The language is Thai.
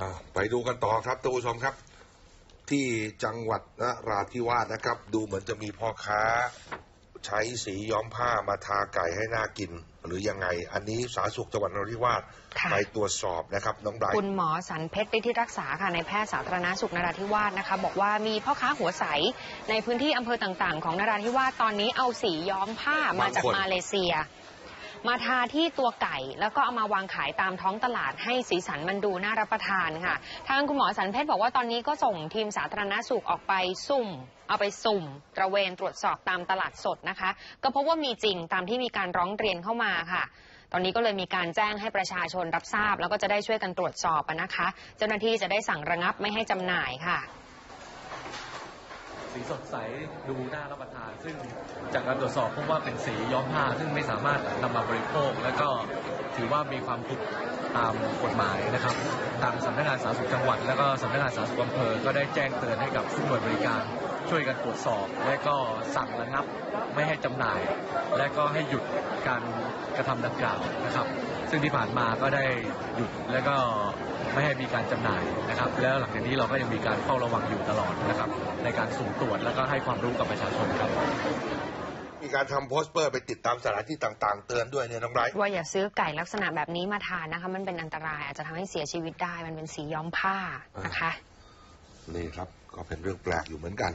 อ่าไปดูกันต่อครับท่านผู้ชมครับ ที่จังหวัดนราธิวาสนะครับ ดูเหมือนจะมีพ่อค้า ใช้สีย้อมผ้ามาทาไก่ให้น่ากิน หรือยังไง อันนี้สาธารณสุขจังหวัดนราธิวาสค่ะไปตรวจสอบนะครับน้องไบรท์คุณหมอสันเพชรฤทธิรักษาค่ะในแพทย์สาธารณสุขนราธิวาสนะคะ บอกว่ามีพ่อค้าหัวใสในพื้นที่อำเภอต่างๆ ของนราธิวาสตอนนี้เอาสีย้อมผ้ามาจากบางคนมาเลเซีย มาทาที่ตัวไก่ แล้วก็เอามาวางขายตามท้องตลาดให้สีสันมันดูน่ารับประทานค่ะ ทางคุณหมอสันเพชรบอกว่าตอนนี้ก็ส่งทีมสาธารณสุขออกไปซุ่ม เอาไปสุ่ม ตระเวนตรวจสอบตามตลาดสดนะคะ ก็พบว่ามีจริงตามที่มีการร้องเรียนเข้ามาค่ะตอนนี้ก็เลยมีการแจ้งให้ประชาชนรับทราบ แล้วก็จะได้ช่วยกันตรวจสอบนะคะ เจ้าหน้าที่จะได้สั่งระงับไม่ให้จำหน่ายค่ะ สีสดใสดูน่ารับประทาน ซึ่งจากการตรวจสอบพบว่าเป็นสีย้อมผ้าซึ่งไม่สามารถนำมาบริโภค และก็ถือว่ามีความผิดตามกฎหมายนะครับ ทางสำนักงานสาธารณสุขจังหวัด และก็สำนักงานสาธารณสุขอำเภอก็ได้แจ้งเตือนให้กับทุกหน่วยบริการช่วยกันตรวจสอบ และก็สั่งระงับไม่ให้จำหน่าย และก็ให้หยุดการกระทำดังกล่าวนะครับ ซึ่งที่ผ่านมาก็ได้หยุดและก็ ไม่ให้มีการจำหน่ายนะครับ แล้วหลังจากนี้เราก็ยังมีการเฝ้าระวังอยู่ตลอดนะครับในการสุ่มตรวจแล้วก็ให้ความรู้กับประชาชนครับมีการทำโปสเตอร์ไปติดตามสถานที่ต่างๆ เตือนด้วยเนี่ยน้องไบรท์ว่าอย่าซื้อไก่ลักษณะแบบนี้มาทานนะคะ มันเป็นอันตรายอาจจะทำให้เสียชีวิตได้มันเป็นสีย้อมผ้านะคะ นี่ครับก็เป็นเรื่องแปลกอยู่เหมือนกัน